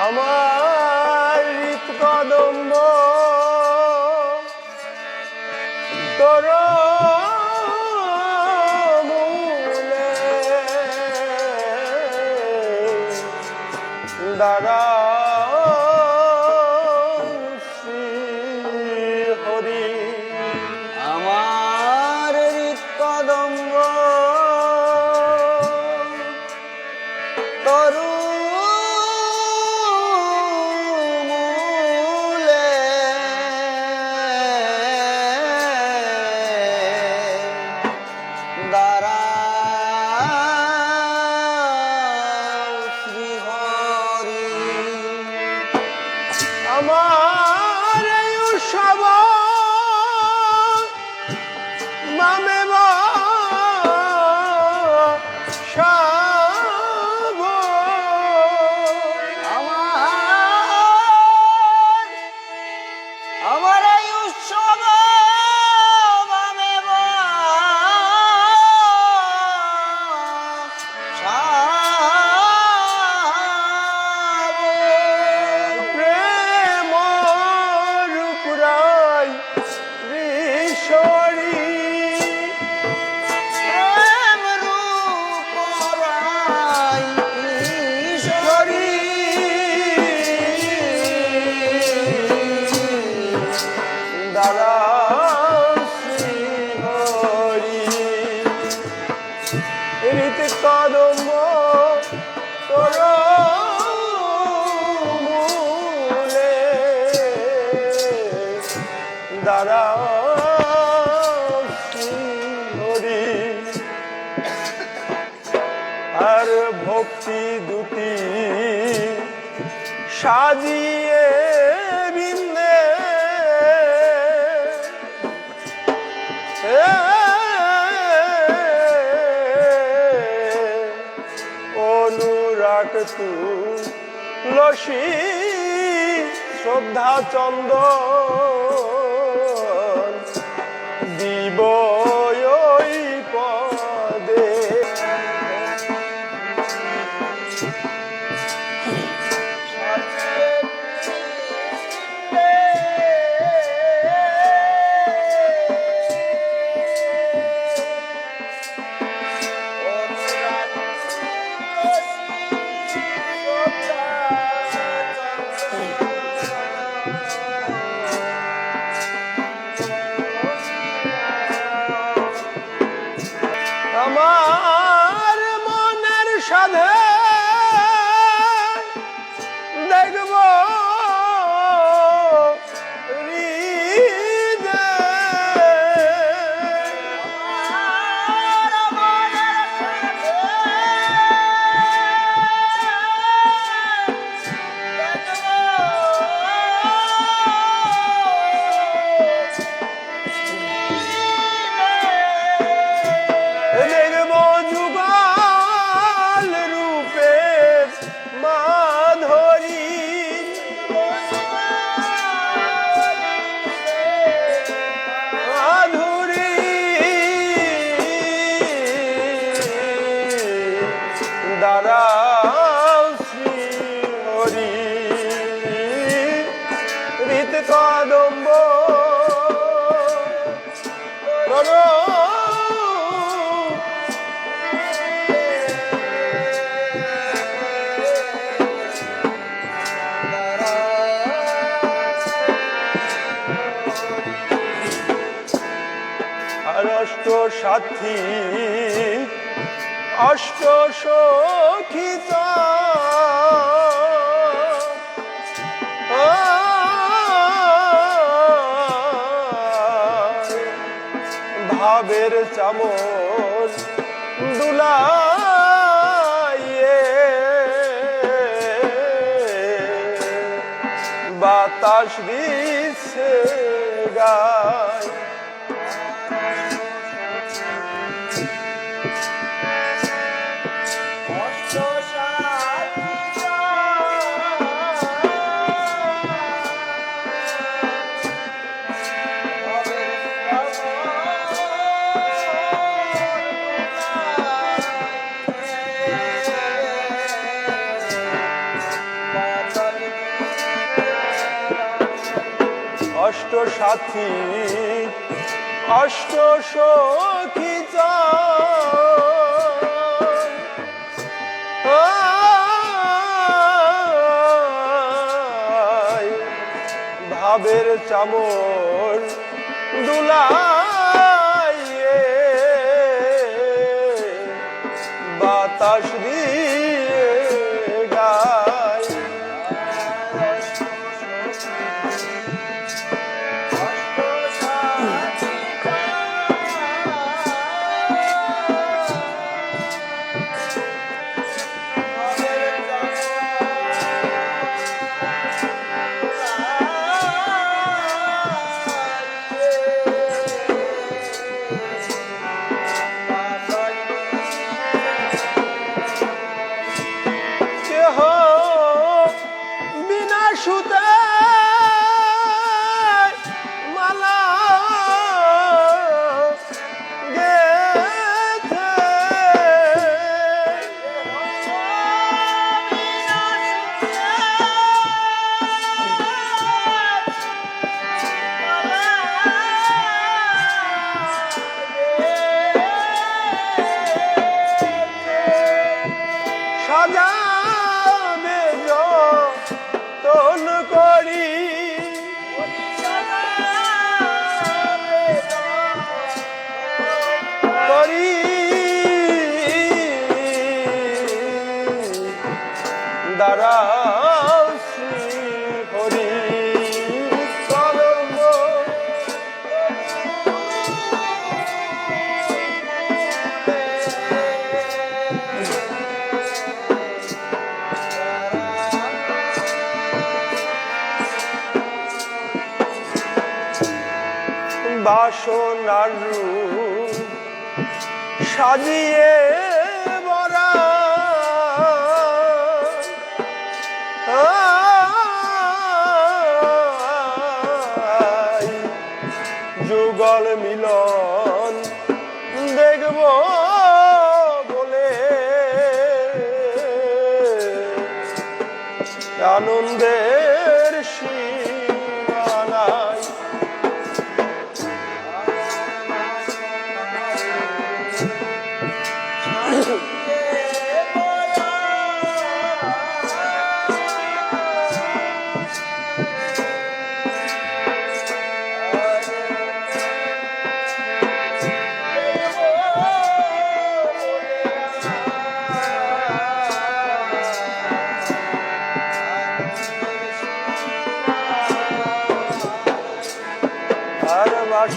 আমার হৃৎকদম্ব সাজিয়ে বিন্দে। অনুরাগ তু লসী শ্রদ্ধা চন্দ্র সাথী অষ্ট সখিত ভাবের চামচ দুলা বাতাস দিছে গায়। অষ্ট সাথী অষ্ট সখী ভাবের চামর দুলা বাসনার রূপ সাজিয়ে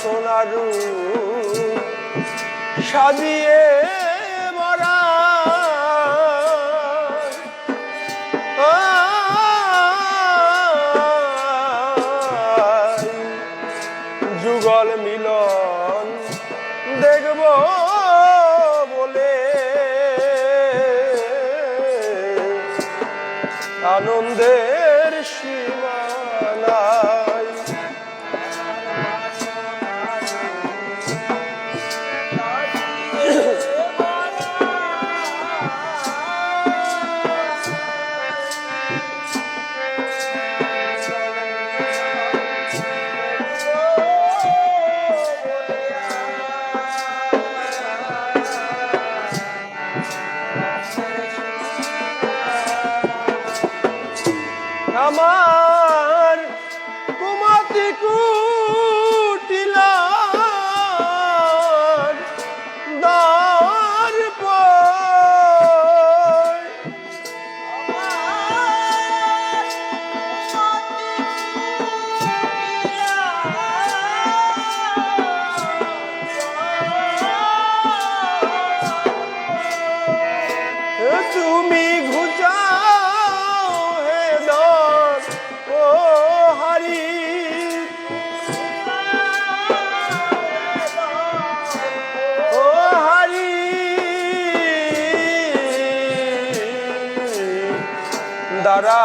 সোনারু সাজিয়ে হরা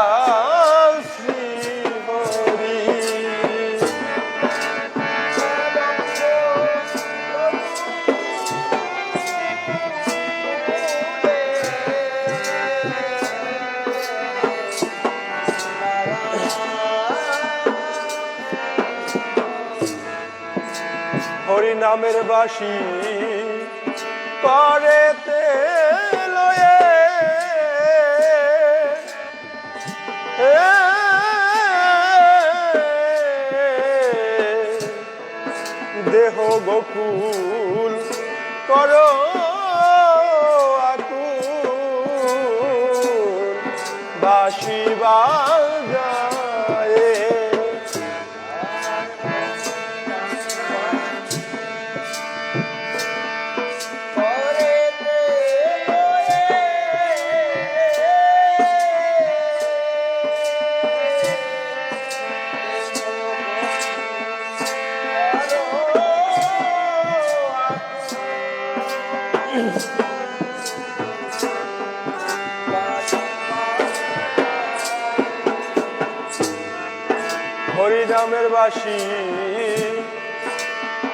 হরি নামের বাসি করেতে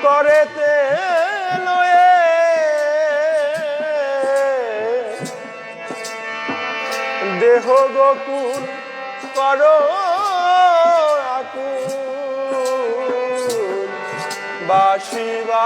করেতে লয়ে দেহ গোকুল কর বাসিবা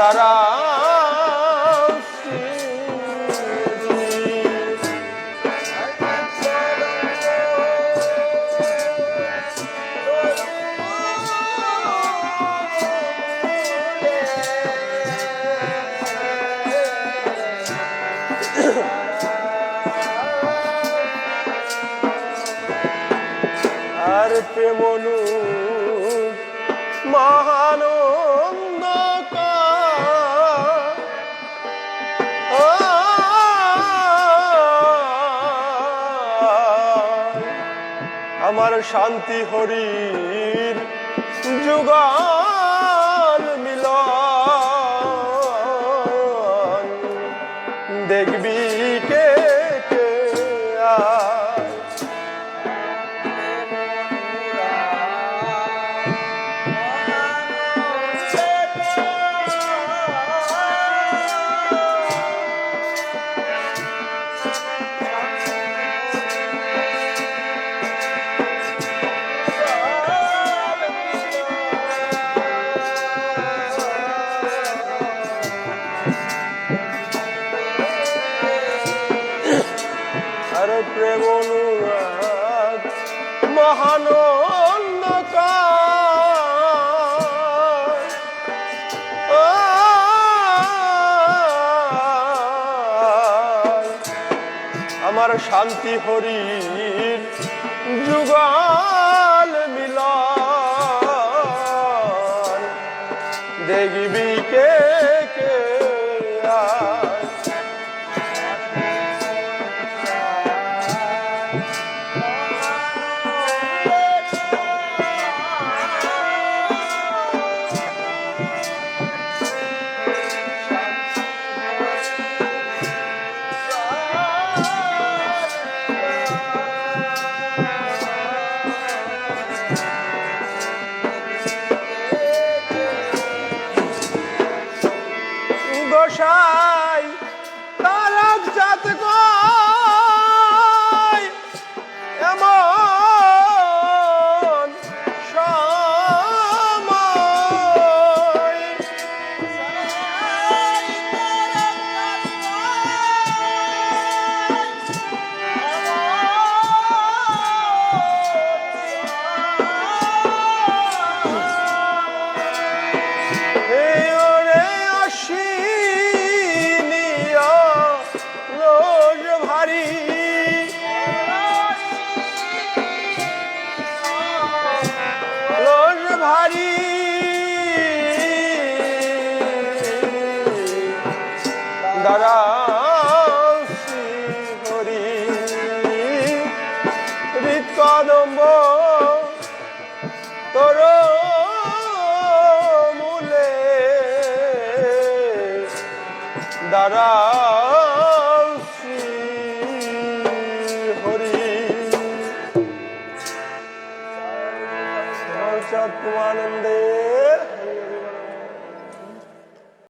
나라. শান্তি হরি যুগা শান্তি হরি। যুগা তারা